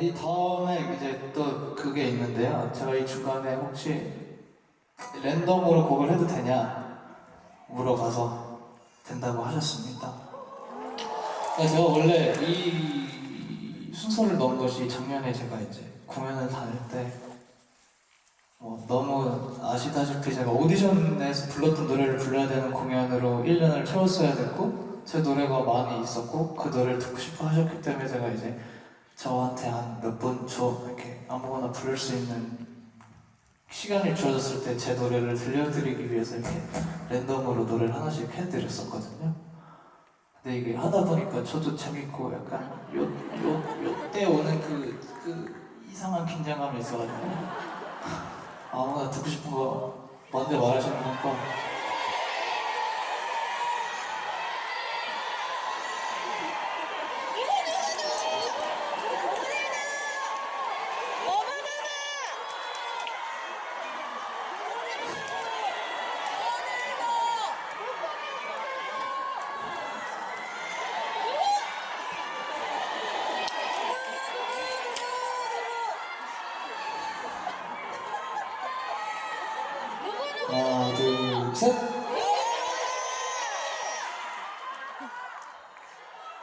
이 다음에 이제 또 그게 있는데요. 제가 이 중간에 혹시 랜덤으로 곡을 해도 되냐 물어봐서 된다고 하셨습니다. 네, 제가 원래 이 순서를 넣은 것이 작년에 제가 이제 공연을 다닐 때 어, 너무 아시다시피 제가 오디션에서 불렀던 노래를 불러야 되는 공연으로 1년을 채웠어야 됐고 제 노래가 많이 있었고 그 노래를 듣고 싶어 하셨기 때문에 제가 이제 저한테 한 몇 분 줘 이렇게 아무거나 부를 수 있는 시간이 주어졌을 때 제 노래를 들려드리기 위해서 이렇게 랜덤으로 노래를 하나씩 해드렸었거든요. 근데 이게 하다 보니까 저도 재밌고 약간 요 요 요때 오는 그, 그 이상한 긴장감이 있어가지고 아무거나 듣고 싶은 거 먼저 말하시는 거하나 둘셋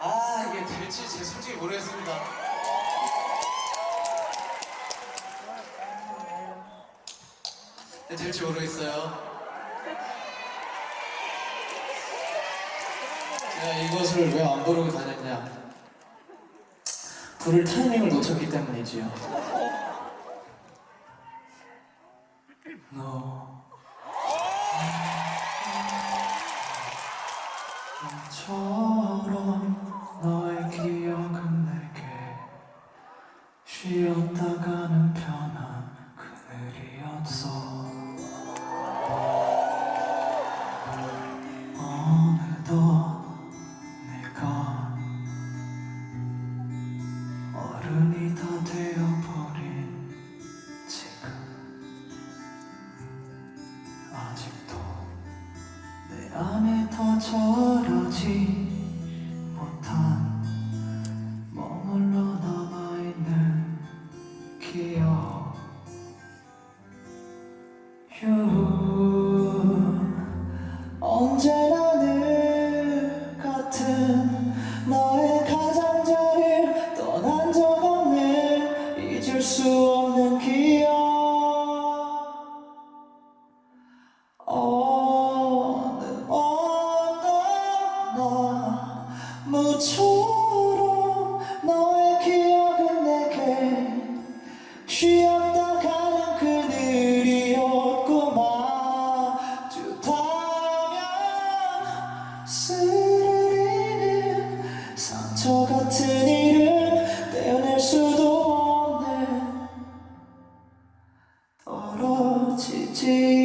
아 이게 될지 제 솔직히 모르겠습니다. 네, 될지 모르겠어요. 제가 이것을 왜 안 부르고 다녔냐. 부를 타이밍을 놓쳤기 때문이지요. 너 처럼 너의 기 더 절하지. 못 나무처럼 너의 기억은 내게 쉬었다 가는 그늘이었고 마주타면 스르르는 상처 같은 일은 떼어낼 수도 없네. 떨어지지